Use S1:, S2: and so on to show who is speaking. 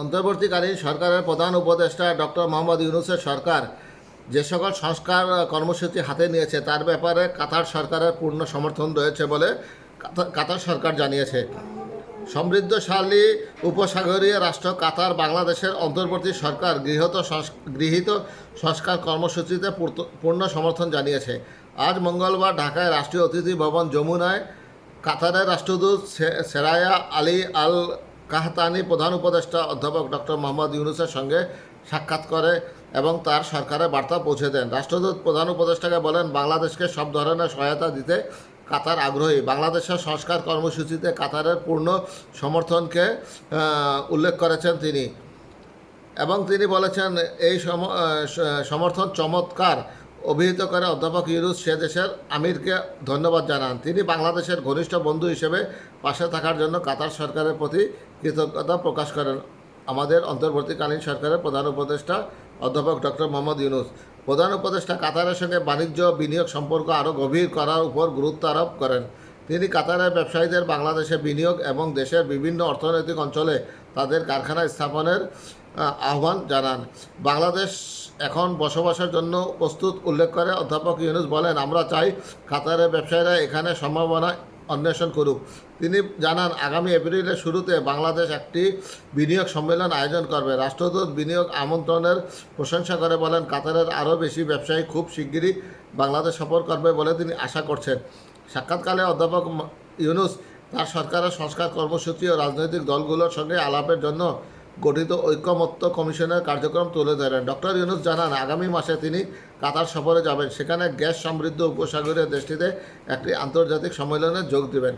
S1: অন্তর্বর্তীকালীন সরকারের প্রধান উপদেষ্টা ডক্টর মোহাম্মদ ইউনুসের সরকার যে সকল সংস্কার কর্মসূচি হাতে নিয়েছে, তার ব্যাপারে কাতার সরকারের পূর্ণ সমর্থন রয়েছে বলে কাতার সরকার জানিয়েছে। সমৃদ্ধশালী উপসাগরীয় রাষ্ট্র কাতার বাংলাদেশের অন্তর্বর্তী সরকার গৃহীত গৃহীত সংস্কার কর্মসূচিতে পূর্ণ সমর্থন জানিয়েছে। আজ মঙ্গলবার ঢাকায় রাষ্ট্রীয় অতিথি ভবন যমুনায় কাতারের রাষ্ট্রদূত সেরায়া আলী আল কাহতানি প্রধান উপদেষ্টা অধ্যাপক ডক্টর মোহাম্মদ ইউনুসের সঙ্গে সাক্ষাৎ করে এবং তার সরকারের বার্তা পৌঁছে দেন। রাষ্ট্রদূত প্রধান উপদেষ্টাকে বলেন, বাংলাদেশকে সব ধরনের সহায়তা দিতে কাতার আগ্রহী। বাংলাদেশের সংস্কার কর্মসূচিতে কাতারের পূর্ণ সমর্থনকে উল্লেখ করেছেন তিনি। এবং তিনি বলেছেন, এই সমর্থন চমৎকার। অভিহিত করে অধ্যাপক ইউনুস সে দেশের আমিরকে ধন্যবাদ জানান। তিনি বাংলাদেশের ঘনিষ্ঠ বন্ধু হিসেবে পাশে থাকার জন্য কাতার সরকারের প্রতি কৃতজ্ঞতা প্রকাশ করেন। আমাদের অন্তর্বর্তীকালীন সরকারের প্রধান উপদেষ্টা অধ্যাপক ডক্টর মোহাম্মদ ইউনুস। প্রধান উপদেষ্টা কাতারের সঙ্গে বাণিজ্য বিনিয়োগ সম্পর্ক আরও গভীর করার উপর গুরুত্ব আরোপ করেন। তিনি কাতারের ব্যবসায়ীদের বাংলাদেশে বিনিয়োগ এবং দেশের বিভিন্ন অর্থনৈতিক অঞ্চলে তাদের কারখানা স্থাপনের আহ্বান জানান। বাংলাদেশ এখন বসবাসের জন্য প্রস্তুত উল্লেখ করে অধ্যাপক ইউনুস বলেন, আমরা চাই কাতারের ব্যবসায়ীরা এখানে সম্ভাবনা অন্বেষণ করুক। তিনি জানান, আগামী এপ্রিলের শুরুতে বাংলাদেশ একটি বিনিয়োগ সম্মেলন আয়োজন করবে। রাষ্ট্রদূত বিনিয়োগ আমন্ত্রণের প্রশংসা করে বলেন, কাতারের আরও বেশি ব্যবসায়ী খুব শিগগিরই বাংলাদেশ সফর করবে বলে তিনি আশা করছেন। সাক্ষাৎকালে অধ্যাপক ইউনুস তার সরকারের সংস্কার কর্মসূচি ও রাজনৈতিক দলগুলোর সঙ্গে আলাপের জন্য গঠিত ঐক্যমত্য কমিশনের কার্যক্রম তুলে ধরেন। ডক্টর ইউনুস জানান, আগামী মাসে তিনি কাতার সফরে যাবেন। সেখানে গ্যাস সমৃদ্ধ উপসাগরীয় দেশটিতে একটি আন্তর্জাতিক সম্মেলনে যোগ দেবেন।